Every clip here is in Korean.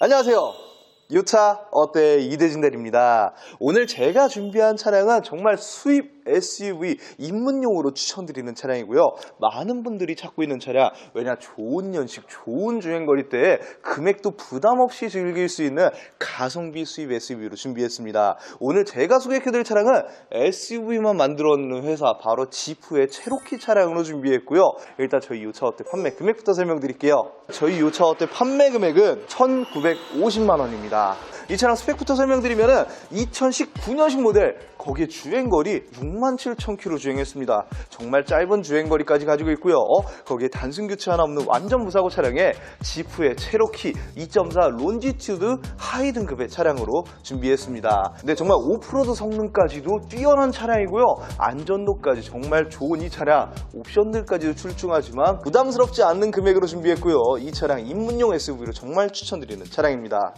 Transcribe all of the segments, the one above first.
안녕하세요. 유차 어때 이대진 대리입니다. 오늘 제가 준비한 차량은 정말 수입 SUV 입문용으로 추천드리는 차량이고요. 많은 분들이 찾고 있는 차량. 왜냐 좋은 연식, 좋은 주행거리 때 금액도 부담 없이 즐길 수 있는 가성비 수입 SUV로 준비했습니다. 오늘 제가 소개해드릴 차량은 SUV만 만들어놓는 회사 바로 지프의 체로키 차량으로 준비했고요. 일단 저희 유차 어때 판매 금액부터 설명드릴게요. 저희 유차 어때 판매 금액은 1,950만 원입니다. 이 차량 스펙부터 설명드리면은 2019년식 모델 거기에 주행거리 67,000km 주행했습니다. 정말 짧은 주행거리까지 가지고 있고요. 어, 거기에 단순 교체 하나 없는 완전 무사고 차량에 지프의 체로키 2.4 론지튜드 하이 등급의 차량으로 준비했습니다. 근데 정말 오프로드 성능까지도 뛰어난 차량이고요. 안전도까지 정말 좋은 이 차량 옵션들까지도 출중하지만 부담스럽지 않는 금액으로 준비했고요. 이 차량 입문용 SUV로 정말 추천드리는 차량입니다.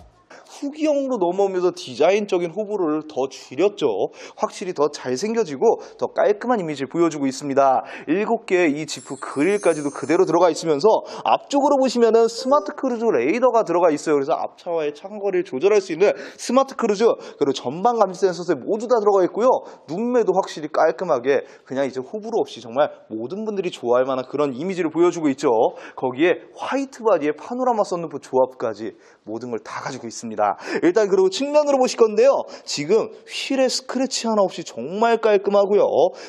후기형으로 넘어오면서 디자인적인 호불호를 더 줄였죠. 확실히 더 잘생겨지고 더 깔끔한 이미지를 보여주고 있습니다. 7개의 이 지프 그릴까지도 그대로 들어가 있으면서 앞쪽으로 보시면은 스마트 크루즈 레이더가 들어가 있어요. 그래서 앞차와의 차거리를 조절할 수 있는 스마트 크루즈 그리고 전방 감지 센서에 모두 다 들어가 있고요. 눈매도 확실히 깔끔하게 그냥 이제 호불호 없이 정말 모든 분들이 좋아할 만한 그런 이미지를 보여주고 있죠. 거기에 화이트 바디에 파노라마 썬루프 조합까지 모든 걸 다 가지고 있습니다. 일단 그리고 측면으로 보실 건데요. 지금 휠에 스크래치 하나 없이 정말 깔끔하고요.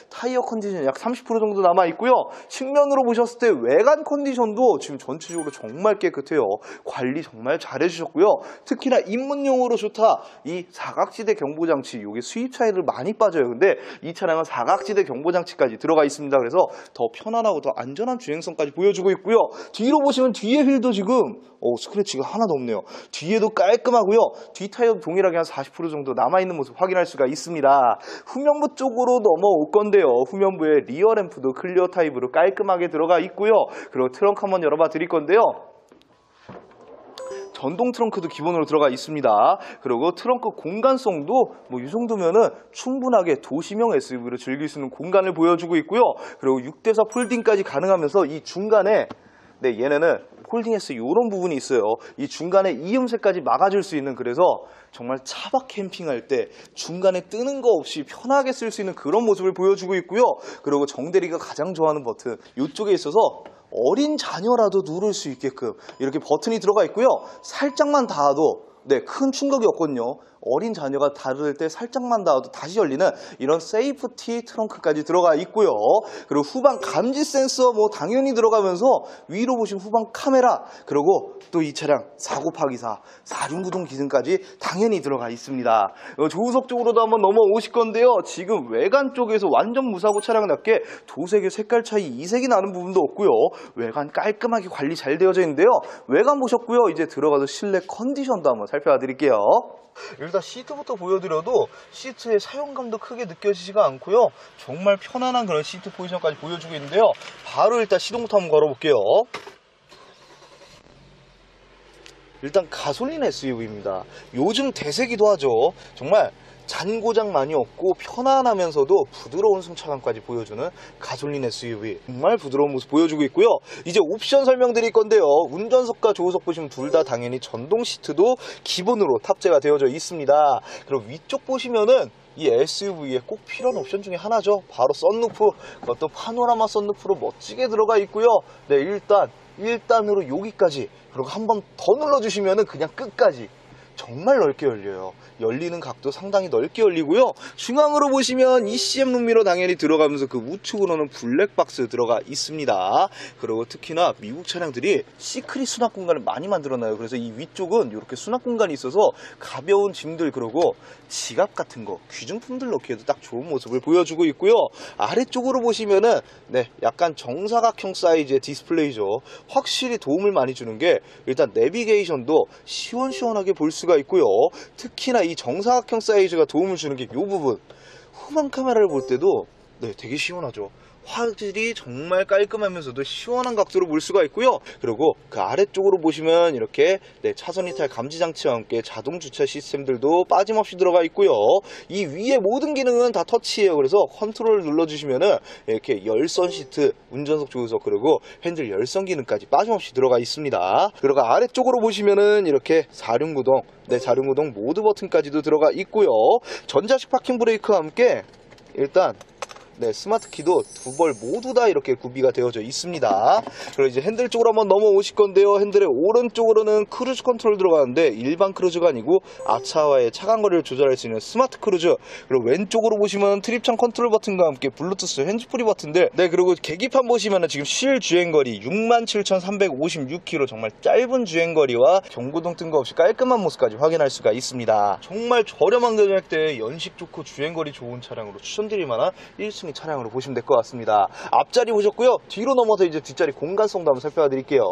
타이어 컨디션 약 30% 정도 남아 있고요. 측면으로 보셨을 때 외관 컨디션도 지금 전체적으로 정말 깨끗해요. 관리 정말 잘 해주셨고요. 특히나 입문용으로 좋다. 이 사각지대 경보장치, 이게 수입 차이를 많이 빠져요. 근데 이 차량은 사각지대 경보장치까지 들어가 있습니다. 그래서 더 편안하고 더 안전한 주행성까지 보여주고 있고요. 뒤로 보시면 뒤에 휠도 지금 어, 스크래치가 하나도 없네요. 뒤에도 깔끔하고요. 뒤 타이어도 동일하게 한 40% 정도 남아있는 모습 확인할 수가 있습니다. 후면부 쪽으로 넘어올 건데요. 후면부에 리어 램프도 클리어 타입으로 깔끔하게 들어가 있고요. 그리고 트렁크 한번 열어봐 드릴 건데요. 전동 트렁크도 기본으로 들어가 있습니다. 그리고 트렁크 공간성도 뭐 이 정도면은 충분하게 도시명 SUV로 즐길 수 있는 공간을 보여주고 있고요. 그리고 6대4 폴딩까지 가능하면서 이 중간에 네, 얘네는 폴딩에서 이런 부분이 있어요. 이 중간에 이음새까지 막아줄 수 있는 그래서 정말 차박 캠핑할 때 중간에 뜨는 거 없이 편하게 쓸 수 있는 그런 모습을 보여주고 있고요. 그리고 정대리가 가장 좋아하는 버튼 이쪽에 있어서 어린 자녀라도 누를 수 있게끔 이렇게 버튼이 들어가 있고요. 살짝만 닿아도 네, 큰 충격이 없거든요. 어린 자녀가 다룰 때 살짝만 닿아도 다시 열리는 이런 세이프티 트렁크까지 들어가 있고요. 그리고 후방 감지 센서 뭐 당연히 들어가면서 위로 보신 후방 카메라 그리고 또 이 차량 4 곱하기 4 4중구동 기능까지 당연히 들어가 있습니다. 어, 조우석 쪽으로도 한번 넘어오실 건데요. 지금 외관 쪽에서 완전 무사고 차량답게 도색의 색깔 차이 이색이 나는 부분도 없고요. 외관 깔끔하게 관리 잘 되어져 있는데요. 외관 보셨고요. 이제 들어가서 실내 컨디션도 한번 살펴봐 드릴게요. 일단 시트부터 보여드려도 시트의 사용감도 크게 느껴지지가 않고요. 정말 편안한 그런 시트 포지션까지 보여주고 있는데요. 바로 일단 시동부터 한번 걸어볼게요. 일단 가솔린 SUV입니다. 요즘 대세기도 하죠. 정말 잔고장 많이 없고 편안하면서도 부드러운 승차감까지 보여주는 가솔린 SUV 정말 부드러운 모습 보여주고 있고요. 이제 옵션 설명드릴 건데요. 운전석과 조수석 보시면 둘 다 당연히 전동 시트도 기본으로 탑재가 되어져 있습니다. 그리고 위쪽 보시면은 이 SUV에 꼭 필요한 옵션 중에 하나죠. 바로 썬루프 그것도 파노라마 썬루프로 멋지게 들어가 있고요. 네 일단 1단으로 여기까지 그리고 한 번 더 눌러주시면은 그냥 끝까지 정말 넓게 열려요. 열리는 각도 상당히 넓게 열리고요. 중앙으로 보시면 ECM 룸미러 당연히 들어가면서 그 우측으로는 블랙박스 들어가 있습니다. 그리고 특히나 미국 차량들이 시크릿 수납 공간을 많이 만들어놔요. 그래서 이 위쪽은 이렇게 수납 공간이 있어서 가벼운 짐들 그리고 지갑 같은 거 귀중품들 넣기에도 딱 좋은 모습을 보여주고 있고요. 아래쪽으로 보시면은 네 약간 정사각형 사이즈의 디스플레이죠. 확실히 도움을 많이 주는 게 일단 내비게이션도 시원시원하게 볼 수가 있고요. 특히나 이 정사각형 사이즈가 도움을 주는 게 이 부분 후방 카메라를 볼 때도 네 되게 시원하죠. 화질이 정말 깔끔하면서도 시원한 각도로 볼 수가 있고요. 그리고 그 아래쪽으로 보시면 이렇게 네, 차선 이탈 감지 장치와 함께 자동 주차 시스템들도 빠짐없이 들어가 있고요. 이 위에 모든 기능은 다 터치예요. 그래서 컨트롤 눌러주시면은 이렇게 열선 시트, 운전석 조수석 그리고 핸들 열선 기능까지 빠짐없이 들어가 있습니다. 그리고 아래쪽으로 보시면은 이렇게 사륜구동, 네 사륜구동 모드 버튼까지도 들어가 있고요. 전자식 파킹 브레이크와 함께 일단 네, 스마트 키도 두 벌 모두 다 이렇게 구비가 되어져 있습니다. 그리고 이제 핸들 쪽으로 한번 넘어오실 건데요. 핸들의 오른쪽으로는 크루즈 컨트롤 들어가는데 일반 크루즈가 아니고 앞차와의 차간 거리를 조절할 수 있는 스마트 크루즈. 그리고 왼쪽으로 보시면 트립창 컨트롤 버튼과 함께 블루투스 핸즈프리 버튼들. 네, 그리고 계기판 보시면은 지금 실 주행 거리 67,356km 정말 짧은 주행 거리와 경고등 뜬거 없이 깔끔한 모습까지 확인할 수가 있습니다. 정말 저렴한 금액대에 연식 좋고 주행 거리 좋은 차량으로 추천드릴 만한 1 순위 차량으로 보시면 될 것 같습니다. 앞자리 보셨고요. 뒤로 넘어서 이제 뒷자리 공간성도 한번 살펴봐 드릴게요.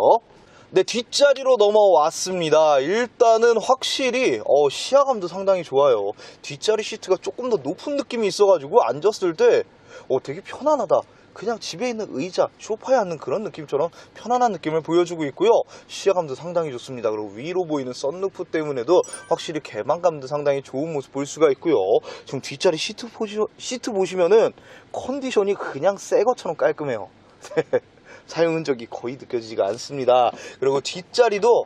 네, 뒷자리로 넘어왔습니다. 일단은 확실히 어, 시야감도 상당히 좋아요. 뒷자리 시트가 조금 더 높은 느낌이 있어가지고 앉았을 때 어, 되게 편안하다. 그냥 집에 있는 의자, 소파에 앉는 그런 느낌처럼 편안한 느낌을 보여주고 있고요. 시야감도 상당히 좋습니다. 그리고 위로 보이는 썬루프 때문에도 확실히 개방감도 상당히 좋은 모습 볼 수가 있고요. 지금 뒷자리 시트, 보시, 시트 보시면은 컨디션이 그냥 새 것처럼 깔끔해요. 사용 흔적이 거의 느껴지지가 않습니다. 그리고 뒷자리도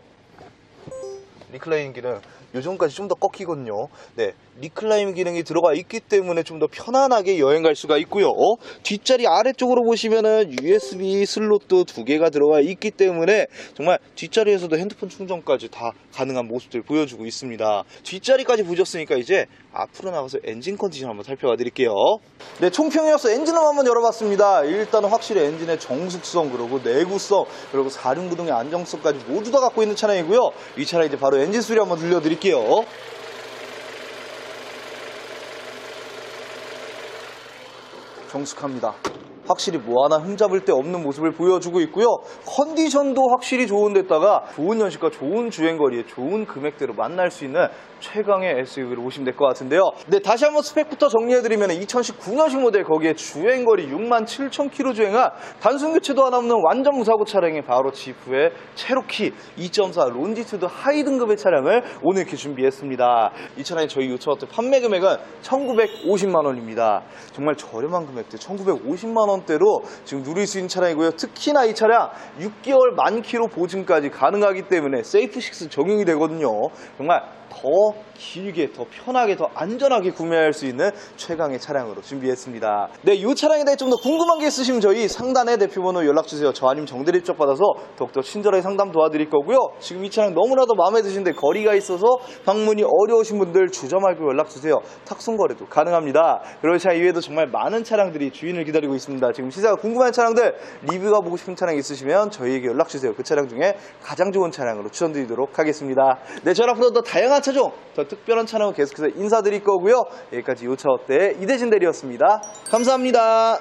리클라이닝 기능 요즘까지 좀 더 꺾이거든요. 네, 리클라이닝 기능이 들어가 있기 때문에 좀 더 편안하게 여행 갈 수가 있고요. 어? 뒷자리 아래쪽으로 보시면은 USB 슬롯도 두 개가 들어가 있기 때문에 정말 뒷자리에서도 핸드폰 충전까지 다 가능한 모습들 보여주고 있습니다. 뒷자리까지 보셨으니까 이제 앞으로 나가서 엔진 컨디션 한번 살펴봐 드릴게요. 네, 총평이어서 엔진을 한번 열어봤습니다. 일단 확실히 엔진의 정숙성 그리고 내구성 그리고 사륜구동의 안정성까지 모두 다 갖고 있는 차량이고요. 이 차량 이제 바로 엔진 소리 한번 들려드릴게요. 정숙합니다. 확실히 뭐 하나 흠잡을 데 없는 모습을 보여주고 있고요. 컨디션도 확실히 좋은 데다가 좋은 연식과 좋은 주행거리에 좋은 금액대로 만날 수 있는 최강의 SUV를 보시면 될 것 같은데요. 네, 다시 한번 스펙부터 정리해드리면 2019년식 모델 거기에 주행거리 6만 7천 킬로 주행한 단순 교체도 하나 없는 완전 무사고 차량이 바로 지프의 체로키 2.4 론지투드 하이 등급의 차량을 오늘 이렇게 준비했습니다. 이 차량이 저희 요청한테 판매 금액은 1,950만 원입니다. 정말 저렴한 금액대 1,950만 원 대로 지금 누릴 수 있는 차량이고요. 특히나 이 차량 6개월 만 킬로 보증까지 가능하기 때문에 세이프6 적용이 되거든요. 정말 더 길게, 더 편하게, 더 안전하게 구매할 수 있는 최강의 차량으로 준비했습니다. 네, 이 차량에 대해 좀 더 궁금한 게 있으시면 저희 상단에 대표번호 연락주세요. 저 아니면 정대리 입적 받아서 더욱더 친절하게 상담 도와드릴 거고요. 지금 이 차량 너무나도 마음에 드시는데 거리가 있어서 방문이 어려우신 분들 주저 말고 연락주세요. 탁송 거래도 가능합니다. 그리고 차 이외에도 정말 많은 차량들이 주인을 기다리고 있습니다. 지금 시세가 궁금한 차량들, 리뷰가 보고 싶은 차량 있으시면 저희에게 연락주세요. 그 차량 중에 가장 좋은 차량으로 추천드리도록 하겠습니다. 네, 저 앞으로 더 다양한 차종, 더 특별한 차량을 계속해서 인사드릴 거고요. 여기까지 요차 어때 이대진 대리였습니다. 감사합니다.